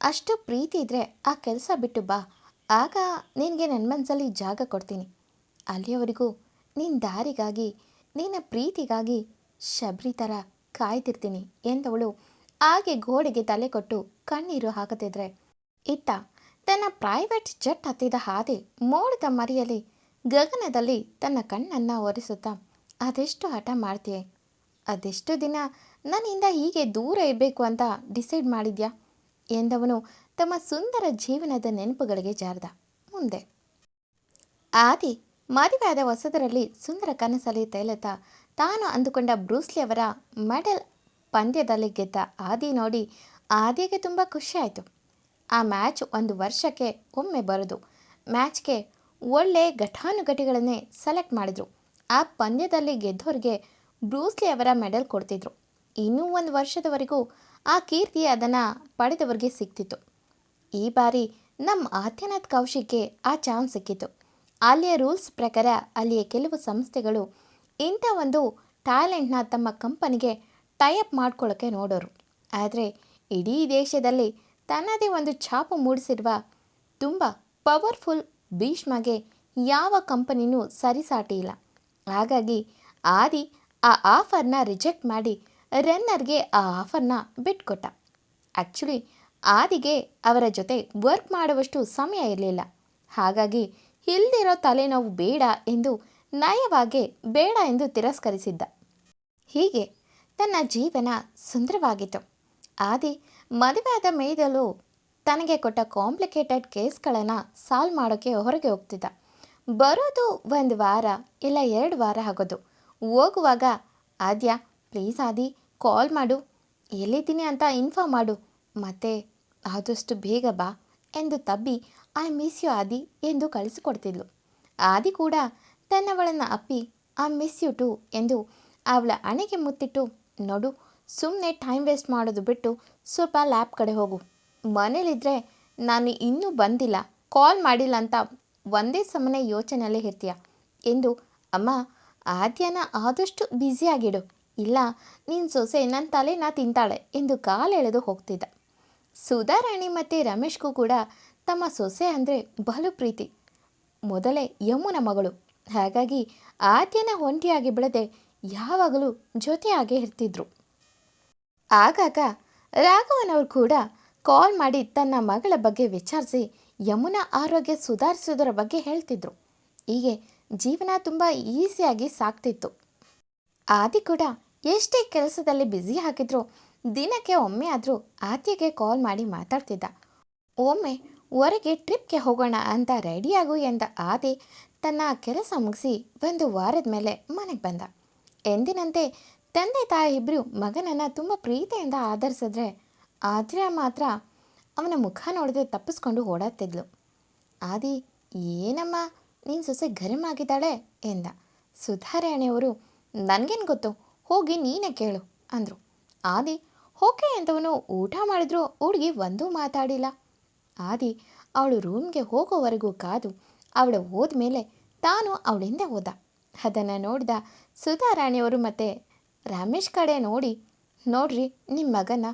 ಅಷ್ಟು ಪ್ರೀತಿ ಇದ್ದರೆ ಆ ಕೆಲಸ ಬಿಟ್ಟು ಬಾ. ಆಗ ನಿನಗೆ ನನ್ನ ಮನಸ್ಸಲ್ಲಿ ಜಾಗ ಕೊಡ್ತೀನಿ. ಅಲ್ಲಿಯವರೆಗೂ ನಿನ್ನ ದಾರಿಗಾಗಿ, ನಿನ್ನ ಪ್ರೀತಿಗಾಗಿ ಶಬರಿ ಥರ ಕಾಯ್ತಿರ್ತೀನಿ ಎಂದವಳು ಹಾಗೆ ಗೋಡೆಗೆ ತಲೆ ಕೊಟ್ಟು ಕಣ್ಣೀರು ಹಾಕುತ್ತಿದ್ರೆ. ಇತ್ತ ತನ್ನ ಪ್ರೈವೇಟ್ ಜೆಟ್ ಹತ್ತಿದ ಹಾದಿ ಮೋಡದ ಮರೆಯಲ್ಲಿ ಗಗನದಲ್ಲಿ ತನ್ನ ಕಣ್ಣನ್ನು ಒರೆಸುತ್ತಾ, ಅದೆಷ್ಟು ಹಠ ಮಾಡ್ತೀಯೆ? ಅದೆಷ್ಟು ದಿನ ನನ್ನಿಂದ ಹೀಗೆ ದೂರ ಇರಬೇಕು ಅಂತ ಡಿಸೈಡ್ ಮಾಡಿದ್ಯಾ? ಎಂದವನು ತಮ್ಮ ಸುಂದರ ಜೀವನದ ನೆನಪುಗಳಿಗೆ ಜಾರದ. ಮುಂದೆ. ಆದಿ ಮದುವೆಯಾದ ಹೊಸದರಲ್ಲಿ ಸುಂದರ ಕನಸಲ್ಲಿ ತೈಲತ ತಾನು ಅಂದುಕೊಂಡ ಬ್ರೂಸ್ಲಿಯವರ ಮೆಡಲ್ ಪಂದ್ಯದಲ್ಲಿ ಗೆದ್ದ ಆದಿ ನೋಡಿ ಆದಿಗೆ ತುಂಬ ಖುಷಿಯಾಯಿತು ಆ ಮ್ಯಾಚ್ ಒಂದು ವರ್ಷಕ್ಕೆ ಒಮ್ಮೆ ಬರೋದು. ಮ್ಯಾಚ್ಗೆ ಒಳ್ಳೆ ಘಟಾನುಘಟಿಗಳನ್ನೇ ಸೆಲೆಕ್ಟ್ ಮಾಡಿದರು. ಆ ಪಂದ್ಯದಲ್ಲಿ ಗೆದ್ದೋರಿಗೆ ಬ್ರೂಸ್ಲಿ ಅವರ ಮೆಡಲ್ ಕೊಡ್ತಿದ್ರು. ಇನ್ನೂ ಒಂದು ವರ್ಷದವರೆಗೂ ಆ ಕೀರ್ತಿ ಅದನ್ನು ಪಡೆದವರಿಗೆ ಸಿಕ್ತಿತ್ತು. ಈ ಬಾರಿ ನಮ್ಮ ಆದ್ಯನಾಥ್ ಕೌಶಿಕ್ಗೆ ಆ ಚಾನ್ಸ್ ಸಿಕ್ಕಿತು. ಅಲ್ಲಿಯ ರೂಲ್ಸ್ ಪ್ರಕಾರ ಅಲ್ಲಿಯ ಕೆಲವು ಸಂಸ್ಥೆಗಳು ಇಂಥ ಒಂದು ಟ್ಯಾಲೆಂಟ್ನ ತಮ್ಮ ಕಂಪನಿಗೆ ಟೈಅಪ್ ಮಾಡ್ಕೊಳ್ಳೋಕ್ಕೆ ನೋಡೋರು. ಆದರೆ ಇಡೀ ದೇಶದಲ್ಲಿ ತನ್ನದೇ ಒಂದು ಛಾಪು ಮೂಡಿಸಿರುವ ತುಂಬ ಪವರ್ಫುಲ್ ಭೀಷ್ಮಗೆ ಯಾವ ಕಂಪನಿನೂ ಸರಿಸಾಟಿ ಇಲ್ಲ ಹಾಗಾಗಿ ಆದಿ ಆ ಆಫರ್ನ ರಿಜೆಕ್ಟ್ ಮಾಡಿ ರನ್ನರ್ಗೆ ಆ ಆಫರ್ನ ಬಿಟ್ಕೊಟ್ಟ. ಆ್ಯಕ್ಚುಲಿ ಆದಿಗೆ ಅವರ ಜೊತೆ ವರ್ಕ್ ಮಾಡುವಷ್ಟು ಸಮಯ ಇರಲಿಲ್ಲ. ಹಾಗಾಗಿ ಇಲ್ದಿರೋ ತಲೆನೋವು ಬೇಡ ಎಂದು ನಯವಾಗಿ ಬೇಡ ಎಂದು ತಿರಸ್ಕರಿಸಿದ್ದ. ಹೀಗೆ ತನ್ನ ಜೀವನ ಸುಂದರವಾಗಿತ್ತು. ಆದಿ ಮದುವೆಯಾದ ಮೇದಲು ತನಗೆ ಕೊಟ್ಟ ಕಾಂಪ್ಲಿಕೇಟೆಡ್ ಕೇಸ್ಗಳನ್ನು ಸಾಲ್ವ್ ಮಾಡೋಕ್ಕೆ ಹೊರಗೆ ಹೋಗ್ತಿದ್ದ. ಬರೋದು ಒಂದು ವಾರ ಇಲ್ಲ ಎರಡು ವಾರ ಆಗೋದು. ಹೋಗುವಾಗ, ಆದ್ಯ, ಪ್ಲೀಸ್ ಆದಿ ಕಾಲ್ ಮಾಡು. ಎಲ್ಲಿದ್ದೀನಿ ಅಂತ ಇನ್ಫಾರ್ಮ್ ಮಾಡು. ಮತ್ತೆ, ಆದಷ್ಟು ಬೇಗ ಬಾ ಎಂದು ತಬ್ಬಿ, ಐ ಮಿಸ್ ಯು ಆದಿ ಎಂದು ಕಳಿಸಿಕೊಡ್ತಿದ್ಲು. ಆದಿ ಕೂಡ ತನ್ನವಳನ್ನು ಅಪ್ಪಿ, ಐ ಮಿಸ್ ಯು ಟು ಎಂದು ಅವಳ ಹಣೆಗೆ ಮುತ್ತಿಟ್ಟು, ನೋಡು ಸುಮ್ಮನೆ ಟೈಮ್ ವೇಸ್ಟ್ ಮಾಡೋದು ಬಿಟ್ಟು ಸ್ವಲ್ಪ ಲ್ಯಾಬ್ ಕಡೆ ಹೋಗು. ಮನೇಲಿದ್ದರೆ ನಾನು ಇನ್ನೂ ಬಂದಿಲ್ಲ. ಕಾಲ್ ಮಾಡಿಲ್ಲ ಅಂತ ಒಂದೇ ಸಮನೆ ಯೋಚನೆಯಲ್ಲೇ ಇರ್ತೀಯ ಎಂದು, ಅಮ್ಮ ಆದ್ಯನ ಆದಷ್ಟು ಬ್ಯುಸಿಯಾಗಿಡು ಇಲ್ಲ ನಿನ್ನ ಸೊಸೆ ನನ್ನ ತಲೆನ ತಿಂತಾಳೆ ಎಂದು ಕಾಲೆಳೆದು ಹೋಗ್ತಿದ್ದ. ಸುಧಾರಾಣಿ ಮತ್ತು ರಮೇಶ್ಗೂ ಕೂಡ ತಮ್ಮ ಸೊಸೆ ಅಂದರೆ ಬಲು ಪ್ರೀತಿ. ಮೊದಲೇ ಯಮುನ ಮಗಳು. ಹಾಗಾಗಿ ಆದ್ಯನ ಒಂಟಿಯಾಗಿ ಬಿಡದೆ ಯಾವಾಗಲೂ ಜೊತೆಯಾಗೇ ಇರ್ತಿದ್ರು. ಆಗಾಗ ರಾಘವನವರು ಕೂಡ ಕಾಲ್ ಮಾಡಿ ತನ್ನ ಮಗಳ ಬಗ್ಗೆ ವಿಚಾರಿಸಿ ಯಮುನಾ ಆರೋಗ್ಯ ಸುಧಾರಿಸೋದರ ಬಗ್ಗೆ ಹೇಳ್ತಿದ್ರು. ಹೀಗೆ ಜೀವನ ತುಂಬ ಈಸಿಯಾಗಿ ಸಾಕ್ತಿತ್ತು. ಆದಿ ಕೂಡ ಎಷ್ಟೇ ಕೆಲಸದಲ್ಲಿ ಬ್ಯುಸಿ ಆಗಿದ್ರು ದಿನಕ್ಕೆ ಒಮ್ಮೆ ಆದರೂ ಆತ್ಯಗೆ ಕಾಲ್ ಮಾಡಿ ಮಾತಾಡ್ತಿದ್ದ. ಒಮ್ಮೆ ಹೊರಗೆ ಟ್ರಿಪ್ಗೆ ಹೋಗೋಣ ಅಂತ ರೆಡಿಯಾಗು ಎಂದ ಆದಿ ತನ್ನ ಕೆಲಸ ಮುಗಿಸಿ ಒಂದು ವಾರದ ಮೇಲೆ ಮನೆಗೆ ಬಂದ. ಎಂದಿನಂತೆ ತಂದೆ ತಾಯಿ ಇಬ್ಬರು ಮಗನನ್ನು ತುಂಬ ಪ್ರೀತಿಯಿಂದ ಆಧರಿಸಿದ್ರೆ ಆದರೆ ಮಾತ್ರ ಅವನ ಮುಖ ನೋಡದೆ ತಪ್ಪಿಸ್ಕೊಂಡು ಓಡಾಡ್ತಿದ್ಲು. ಆದಿ, ಏನಮ್ಮ, ನೀನು ಸೊಸೆ ಗರಿಮಾಗಿದ್ದಾಳೆ? ಎಂದ. ಸುಧಾರಾಣಿಯವರು ನನಗೇನು ಗೊತ್ತು? ಹೋಗಿ ನೀನೇ ಕೇಳು, ಅಂದರು. ಆದಿ, ಓಕೆ ಅಂತವನು ಊಟ ಮಾಡಿದ್ರು ಹುಡುಗಿ ಒಂದೂ ಮಾತಾಡಿಲ್ಲ. ಆದಿ ಅವಳು ರೂಮ್ಗೆ ಹೋಗೋವರೆಗೂ ಕಾದು ಅವಳು ಹೋದ್ಮೇಲೆ ತಾನು ಅವಳಿಂದ ಹೋದ. ಅದನ್ನು ನೋಡಿದ ಸುಧಾರಾಣಿಯವರು ಮತ್ತು ರಮೇಶ್ ಕಡೆ ನೋಡಿ, ನೋಡ್ರಿ ನಿಮ್ಮ ಮಗನ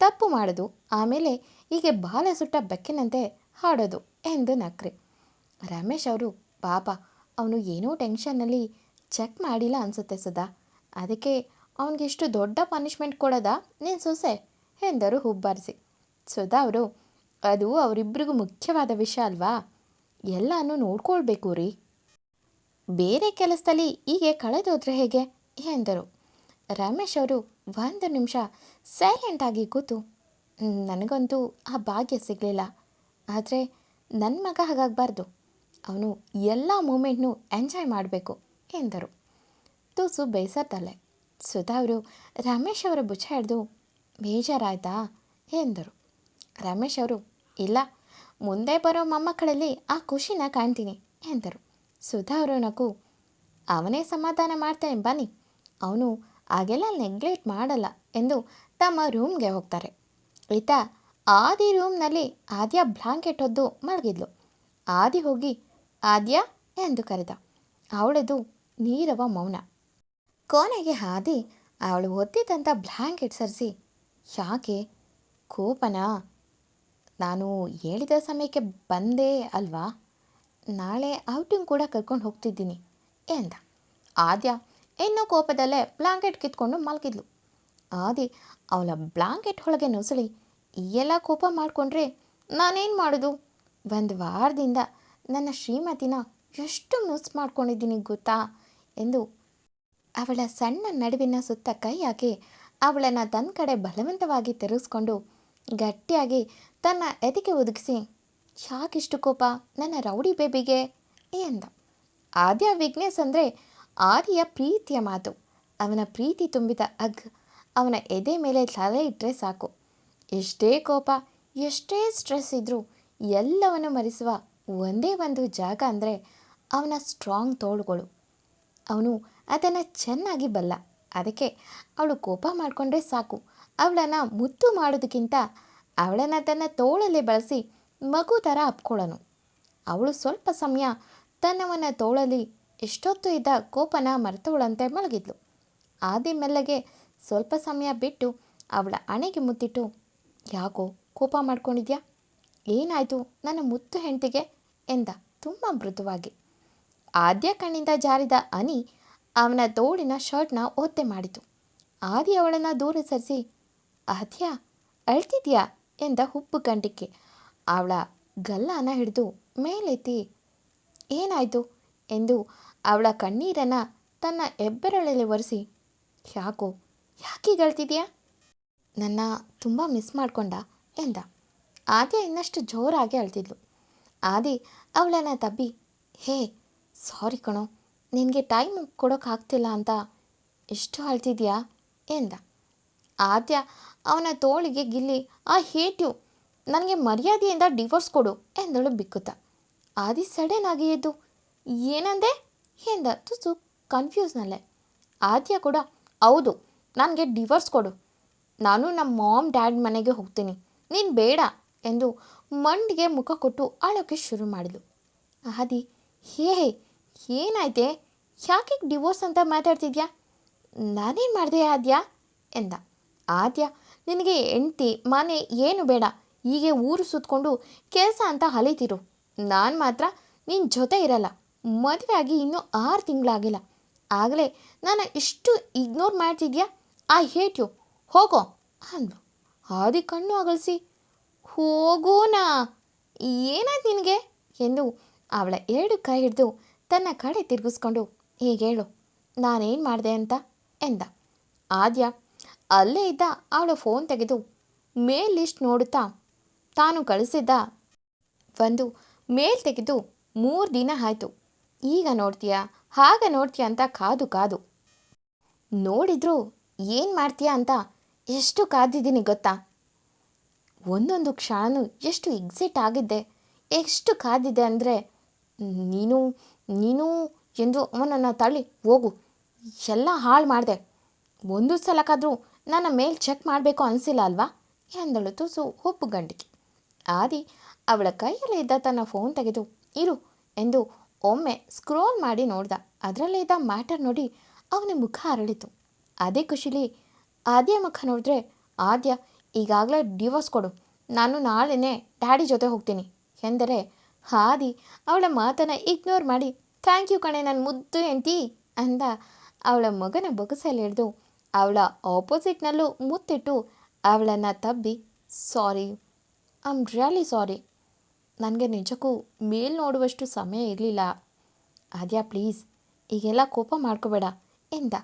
ತಪ್ಪು ಮಾಡೋದು, ಆಮೇಲೆ ಹೀಗೆ ಬಾಲ ಸುಟ್ಟ ಬೆಕ್ಕಿನಂತೆ ಹಾಡೋದು ಎಂದು ನಕ್ರಿ. ರಮೇಶ್ ಅವರು, ಪಾಪ, ಅವನು ಏನೋ ಟೆನ್ಷನ್ನಲ್ಲಿ ಚೆಕ್ ಮಾಡಿಲ್ಲ ಅನಿಸುತ್ತೆ ಸುಧಾ. ಅದಕ್ಕೆ ಅವನಿಗೆ ಇಷ್ಟು ದೊಡ್ಡ ಪನಿಷ್ಮೆಂಟ್ ಕೊಡೋದಾ? ನೀನು ಸೊಸೆ, ಎಂದರು ಹುಬ್ಬಾರಿಸಿ. ಸುಧಾ ಅವರು, ಅದು ಅವರಿಬ್ಬರಿಗೂ ಮುಖ್ಯವಾದ ವಿಷಯ ಅಲ್ವಾ? ಎಲ್ಲನೂ ನೋಡ್ಕೊಳ್ಬೇಕು ರೀ. ಬೇರೆ ಕೆಲಸದಲ್ಲಿ ಹೀಗೆ ಕಳೆದೋದ್ರೆ ಹೇಗೆ? ಎಂದರು. ರಮೇಶ್ ಅವರು ಒಂದು ನಿಮಿಷ ಸೈಲೆಂಟ್ ಆಗಿ ಕೂತು, ನನಗಂತೂ ಆ ಭಾಗ್ಯ ಸಿಗಲಿಲ್ಲ. ಆದರೆ ನನ್ನ ಮಗ ಹಾಗಾಗಬಾರ್ದು. ಅವನು ಎಲ್ಲ ಮೂಮೆಂಟ್ನೂ ಎಂಜಾಯ್ ಮಾಡಬೇಕು, ಎಂದರು. ತುಸು ಬೇಸತ್ತಲೆ ಸುಧಾ ಅವರು, ರಮೇಶ್ ಅವರ ಬುಚ್ಚ ಹಿಡಿದು ಬೇಜಾರಾಯ್ತಾ? ಎಂದರು. ರಮೇಶ್ ಅವರು, ಇಲ್ಲ, ಮುಂದೆ ಬರೋ ಮೊಮ್ಮಕ್ಕಳಲ್ಲಿ ಆ ಖುಷಿನ ಕಾಣ್ತೀನಿ, ಎಂದರು. ಸುಧಾ ಅವರು ನಗು ಅವನೇ ಸಮಾಧಾನ ಮಾಡ್ತಾನೆ ಬನ್ನಿ. ಅವನು ಹಾಗೆಲ್ಲ ನೆಗ್ಲೆಕ್ಟ್ ಮಾಡಲ್ಲ, ಎಂದು ತಮ್ಮ ರೂಮ್ಗೆ ಹೋಗ್ತಾರೆ. ಈತ ಆದಿ ರೂಮ್ನಲ್ಲಿ ಆದ್ಯ ಬ್ಲಾಂಕೆಟ್ ಹೊದ್ದು ಮಲಗಿದ್ಲು. ಆದಿ ಹೋಗಿ, ಆದ್ಯ? ಎಂದು ಕರೆದ. ಅವಳದು ನೀರವ ಮೌನ. ಕೊನೆಗೆ ಹಾದಿ, ಅವಳು ಒದ್ದಿದ್ದಂಥ ಬ್ಲ್ಯಾಂಕೆಟ್ ಸರಿಸಿ. ಯಾಕೆ? ಕೋಪನಾ? ನಾನು ಹೇಳಿದ ಸಮಯಕ್ಕೆ ಬಂದೆ ಅಲ್ವಾ? ನಾಳೆ ಔಟಿಂಗ್ ಕೂಡ ಕರ್ಕೊಂಡು ಹೋಗ್ತಿದ್ದೀನಿ, ಎಂದ. ಆದ್ಯ ಇನ್ನೂ ಕೋಪದಲ್ಲೇ ಬ್ಲ್ಯಾಂಕೆಟ್ ಕಿತ್ಕೊಂಡು ಮಲಗಿದ್ಲು. ಆದಿ, ಅವಳ ಬ್ಲ್ಯಾಂಕೆಟ್ ಒಳಗೆ ನುಸುಳಿ, ಎಲ್ಲ ಕೋಪ ಮಾಡಿಕೊಂಡ್ರೆ ನಾನೇನು ಮಾಡೋದು? ಒಂದು ವಾರದಿಂದ ನನ್ನ ಶ್ರೀಮತಿನ ಎಷ್ಟು ಮಿಸ್ ಮಾಡ್ಕೊಂಡಿದ್ದೀನಿ ಗೊತ್ತಾ? ಎಂದು ಅವಳ ಸಣ್ಣ ನಡುವಿನ ಸುತ್ತ ಕೈ ಹಾಕಿ ಅವಳನ್ನು ತನ್ನ ಕಡೆ ಬಲವಂತವಾಗಿ ತಿರುಗಿಸ್ಕೊಂಡು ಗಟ್ಟಿಯಾಗಿ ತನ್ನ ಎದಿಕೆ ಒದಗಿಸಿ, ಯಾಕಿಷ್ಟು ಕೋಪ, ನನ್ನ ರೌಡಿ ಬೇಬಿಗೆ? ಎಂದ. ಆದ್ಯ ವಿಘ್ನೇಶ್ ಅಂದರೆ ಆದಿಯ ಪ್ರೀತಿಯ ಮಾತು. ಅವನ ಪ್ರೀತಿ ತುಂಬಿದ ಅಗ್ ಅವನ ಎದೆ ಮೇಲೆ ತಲೆ ಇಟ್ಟರೆ ಸಾಕು. ಎಷ್ಟೇ ಕೋಪ, ಎಷ್ಟೇ ಸ್ಟ್ರೆಸ್ ಇದ್ದರೂ ಎಲ್ಲವನ್ನು ಮರೆಸುವ ಒಂದೇ ಒಂದು ಜಾಗ ಅಂದರೆ ಅವನ ಸ್ಟ್ರಾಂಗ್ ತೋಳುಗಳು. ಅವನು ಅದನ್ನು ಚೆನ್ನಾಗಿ ಬಲ್ಲ. ಅದಕ್ಕೆ ಅವಳು ಕೋಪ ಮಾಡಿಕೊಂಡ್ರೆ ಸಾಕು. ಅವಳನ್ನು ಮುದ್ದು ಮಾಡೋದಕ್ಕಿಂತ ಅವಳನ್ನು ತನ್ನ ತೋಳಲ್ಲಿ ಬಳಸಿ ಮಗು ಥರ ಅಪ್ಕೊಳ್ಳೋನು. ಅವಳು ಸ್ವಲ್ಪ ಸಮಯ ತನ್ನವನ್ನು ತೋಳಲ್ಲಿ ಎಷ್ಟೊತ್ತು ಇದ್ದ ಕೋಪನ ಮರೆತವಳಂತೆ ಮಲಗಿದ್ಲು. ಆದಿ ಮೆಲ್ಲಗೆ ಸ್ವಲ್ಪ ಸಮಯ ಬಿಟ್ಟು ಅವಳ ಅಣೆಗೆ ಮುತ್ತಿಟ್ಟು, ಯಾಕೋ ಕೋಪ ಮಾಡ್ಕೊಂಡಿದ್ಯಾ? ಏನಾಯಿತು ನನ್ನ ಮುತ್ತು ಹೆಂಡತಿಗೆ? ಎಂದ ತುಂಬ ಮೃದುವಾಗಿ. ಆದ್ಯ ಕಣ್ಣಿಂದ ಜಾರಿದ ಅನಿ ಅವನ ತೋಳಿನ ಶರ್ಟ್ನ ಒತ್ತೆ ಮಾಡಿತು. ಆದಿ ಅವಳನ್ನು ದೂರ ಸರಿಸಿ ಆದ್ಯಾ ಅಳ್ತಿದ್ಯಾ? ಎಂದ ಹುಬ್ಬು ಕಂಡಿಕ್ಕೆ ಅವಳ ಗಲ್ಲಾನ ಹಿಡಿದು ಮೇಲೆತ್ತಿ ಏನಾಯಿತು? ಎಂದು ಅವಳ ಕಣ್ಣೀರನ್ನು ತನ್ನ ಹೆಬ್ಬೆರಳಲ್ಲಿ ಒರೆಸಿ, ಯಾಕೋ ಯಾಕೀಗ ಅಳ್ತಿದ್ಯಾ? ನನ್ನ ತುಂಬ ಮಿಸ್ ಮಾಡಿಕೊಂಡ, ಎಂದ. ಆದ್ಯ ಇನ್ನಷ್ಟು ಜೋರಾಗಿ ಅಳ್ತಿದ್ಲು. ಆದಿ ಅವಳನ್ನು ತಬ್ಬಿ, ಹೇ, ಸಾರಿ ಕಣೋ ನಿನಗೆ ಟೈಮ್ ಕೊಡೋಕ್ಕಾಗ್ತಿಲ್ಲ ಅಂತ ಎಷ್ಟು ಅಳ್ತಿದ್ಯಾ ಎಂದ. ಆದ್ಯ, ಅವನ ತೋಳಿಗೆ ಗಿಲ್ಲಿ, ಆ ಹೇಟ್, ನನಗೆ ಮರ್ಯಾದೆಯಿಂದ ಡಿವೋರ್ಸ್ ಕೊಡು ಎಂದಳು ಬಿಕ್ಕುತ್ತ. ಆದಿ ಸಡನ್ ಆಗಿ ಎದ್ದು, ಏನಂದೆ ಎಂದ ತುಸು ಕನ್ಫ್ಯೂಸ್ನಲ್ಲೇ. ಆದ್ಯ ಕೂಡ, ಹೌದು, ನನಗೆ ಡಿವೋರ್ಸ್ ಕೊಡು. ನಾನು ನಮ್ಮ ಮಾಮ್ ಡ್ಯಾಡ್ ಮನೆಗೆ ಹೋಗ್ತೀನಿ, ನೀನು ಬೇಡ ಎಂದು ಮಂಡಿಗೆ ಮುಖ ಕೊಟ್ಟು ಅಳೋಕ್ಕೆ ಶುರು ಮಾಡಿದ್ಲು. ಆದಿ ಹೇ ಏನಾಯ್ತೆ? ಯಾಕೆ ಡಿವೋರ್ಸ್ ಅಂತ ಮಾತಾಡ್ತಿದ್ಯಾ? ನಾನೇನು ಮಾಡಿದೆ ಆದ್ಯಾ? ಎಂದ. ಆದ್ಯ, ನಿನಗೆ ಹೆಂಡ್ತಿ, ಮನೆ ಏನು ಬೇಡ. ಹೀಗೆ ಊರು ಸುತ್ತಕೊಂಡು ಕೆಲಸ ಅಂತ ಅಲಿತಿರು ನಾನು ಮಾತ್ರ ನಿನ್ನ ಜೊತೆ ಇರಲ್ಲ. ಮದುವೆ ಆಗಿ ಇನ್ನೂ ಆರು ತಿಂಗಳಾಗಿಲ್ಲ. ಆಗಲೇ ನಾನು ಇಷ್ಟು ಇಗ್ನೋರ್ ಮಾಡ್ತಿದ್ಯಾ? ಐ ಹೇಟ್ ಯು ಹೋಗೋ ಅಂದು ಆದಿ ಕಣ್ಣು ಅಗಲಿಸಿ. ಹೋಗೋಣ ಏನಾಯ್ತು ನಿನಗೆ? ಎಂದು ಅವಳ ಎರಡು ಕೈ ಹಿಡಿದು ತನ್ನ ಕಡೆ ತಿರುಗಿಸ್ಕೊಂಡು, ಹೀಗೆ ಹೇಳು, ನಾನೇನು ಮಾಡಿದೆ ಅಂತ? ಎಂದ. ಆದ್ಯ, ಅಲ್ಲೇ ಇದ್ದ ಅವಳು ಫೋನ್ ತೆಗೆದು ಮೇಲ್ ಲಿಸ್ಟ್ ನೋಡುತ್ತಾ, ತಾನು ಕಳಿಸಿದ್ದ? ಒಂದು ಮೇಲ್ ತೆಗೆದು, ಮೂರು ದಿನ ಆಯಿತು, ಈಗ ನೋಡ್ತೀಯಾ, ಹಾಗೆ ನೋಡ್ತೀಯ ಅಂತ ಕಾದು ಕಾದು. ನೋಡಿದ್ರು ಏನು ಮಾಡ್ತೀಯಾ ಅಂತ ಎಷ್ಟು ಕಾದಿದ್ದೀನಿ ಗೊತ್ತಾ? ಒಂದೊಂದು ಕ್ಷಣನೂ ಎಷ್ಟು ಎಕ್ಸಿಟ್ ಆಗಿದ್ದೆ, ಎಷ್ಟು ಕಾದಿದೆ ಅಂದರೆ ನೀನು ನೀನು ಎಂದು ಅವನನ್ನು ತಳ್ಳಿ, ಹೋಗು. ಎಲ್ಲ ಹಾಳು ಮಾಡಿದೆ. ಒಂದು ಸಲಕ್ಕಾದರೂ ನನ್ನ ಮೇಲ್ ಚೆಕ್ ಮಾಡಬೇಕು ಅನಿಸಿಲ್ಲ ಅಲ್ವಾ? ಎಂದಳು ತುಸು ಗಂಟಿಗೆ ಆದಿ ಅವಳ ಕೈಯಲ್ಲಿ ಇದ್ದ ತನ್ನ ಫೋನ್ ತೆಗೆದು, ಇರು ಎಂದು ಒಮ್ಮೆ ಸ್ಕ್ರೋಲ್ ಮಾಡಿ ನೋಡ್ದ. ಅದರಲ್ಲೇ ಇದ್ದ ಮ್ಯಾಟರ್ ನೋಡಿ ಅವನ ಮುಖ ಅರಳಿತು. ಅದೇ ಖುಷಿಲಿ ಆದ್ಯ ಮುಖ ನೋಡಿದ್ರೆ, ಆದ್ಯ, ಈಗಾಗಲೇ ಡಿವೋರ್ಸ್ ಕೊಡು. ನಾನು ನಾಳೆನೇ ಡ್ಯಾಡಿ ಜೊತೆ ಹೋಗ್ತೀನಿ ಎಂದರೆ ಆದಿ ಅವಳ ಮಾತನ್ನು ಇಗ್ನೋರ್ ಮಾಡಿ ಥ್ಯಾಂಕ್ ಯು ಕಣೆ ನನ್ನ ಮುದ್ದು ಹೆಂಡ್ತಿ ಅಂದ. ಅವಳ ಮಗನ ಬೊಗಸಲ್ಲಿ ಹಿಡಿದು ಅವಳ ಆಪೋಸಿಟ್ನಲ್ಲೂ ಮುತ್ತಿಟ್ಟು ಅವಳನ್ನು ತಬ್ಬಿ sorry I am really sorry ನನಗೆ ನಿಜಕ್ಕೂ ಮೇಲ್ ನೋಡುವಷ್ಟು ಸಮಯ ಇರಲಿಲ್ಲ. ಆದ್ಯಾ ಪ್ಲೀಸ್ ಈಗೆಲ್ಲ ಕೋಪ ಮಾಡ್ಕೋಬೇಡ ಎಂದ.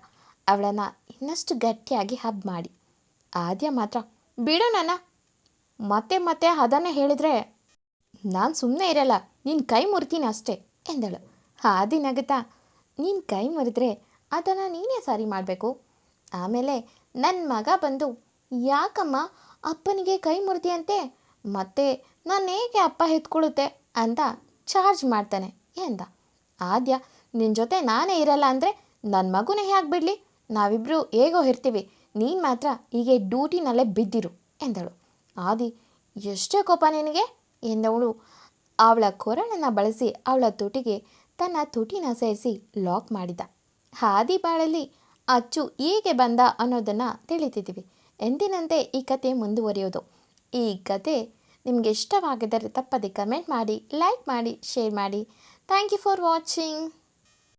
ಅವಳನ್ನು ಇನ್ನಷ್ಟು ಗಟ್ಟಿಯಾಗಿ ಹಬ್ ಮಾಡಿ. ಆದ್ಯ ಮಾತ್ರ, ಬಿಡು ಮತ್ತೆ ಮತ್ತೆ ಅದನ್ನೇ ಹೇಳಿದ್ರೆ ನಾನು ಸುಮ್ಮನೆ ಇರಲ್ಲ ನಿನ್ನ ಕೈ ಮುರಿತೀನಿ ಅಷ್ಟೇ, ಎಂದಳು. ಆದಿ ನಗುತ್ತಾ, ನೀನು ಕೈ ಮುರಿದ್ರೆ ಅದನ್ನು ನೀನೇ ಸರಿ ಮಾಡಬೇಕು. ಆಮೇಲೆ ನನ್ನ ಮಗ ಬಂದು, ಯಾಕಮ್ಮ ಅಪ್ಪನಿಗೆ ಕೈ ಮುರಿದಿಯಂತೆ? ಮತ್ತೆ ನಾನು ಹೇಗೆ ಅಪ್ಪ ಎತ್ಕೊಳ್ಳುತ್ತೆ ಅಂತ ಚಾರ್ಜ್ ಮಾಡ್ತಾನೆ, ಎಂದ. ಆದ್ಯ ನಿನ್ನ ಜೊತೆ ನಾನೇ ಇರಲ್ಲ ಅಂದರೆ ನನ್ನ ಮಗುನೇ ಹೇಗೆ ಬಿಡಲಿ? ನಾವಿಬ್ಬರು ಹೇಗೋ ಇರ್ತೀವಿ, ನೀನು ಮಾತ್ರ ಹೀಗೆ ಡ್ಯೂಟಿನಲ್ಲೇ ಬಿದ್ದಿರು, ಎಂದಳು. ಆದಿ, ಎಷ್ಟೇ ಕೋಪ ನಿನಗೆ? ಎಂದವಳು. ಅವಳ ಕೊರಳನ್ನು ಬಳಸಿ ಅವಳ ತುಟಿಗೆ ತನ್ನ ತುಟಿನ ಸೇರಿಸಿ ಲಾಕ್ ಮಾಡಿದ. ಹಾದಿ ಬಾಳಲ್ಲಿ ಅಚ್ಚು ಹೇಗೆ ಬಂದ ಅನ್ನೋದನ್ನು ತಿಳಿತಿದ್ದೀವಿ. ಎಂದಿನಂತೆ ಈ ಕತೆ ಮುಂದುವರಿಯೋದು. ಈ ಕತೆ ನಿಮಗೆ ಇಷ್ಟವಾಗಿದ್ದರೆ ತಪ್ಪದೆ ಕಮೆಂಟ್ ಮಾಡಿ, ಲೈಕ್ ಮಾಡಿ, ಶೇರ್ ಮಾಡಿ. Thank you for watching.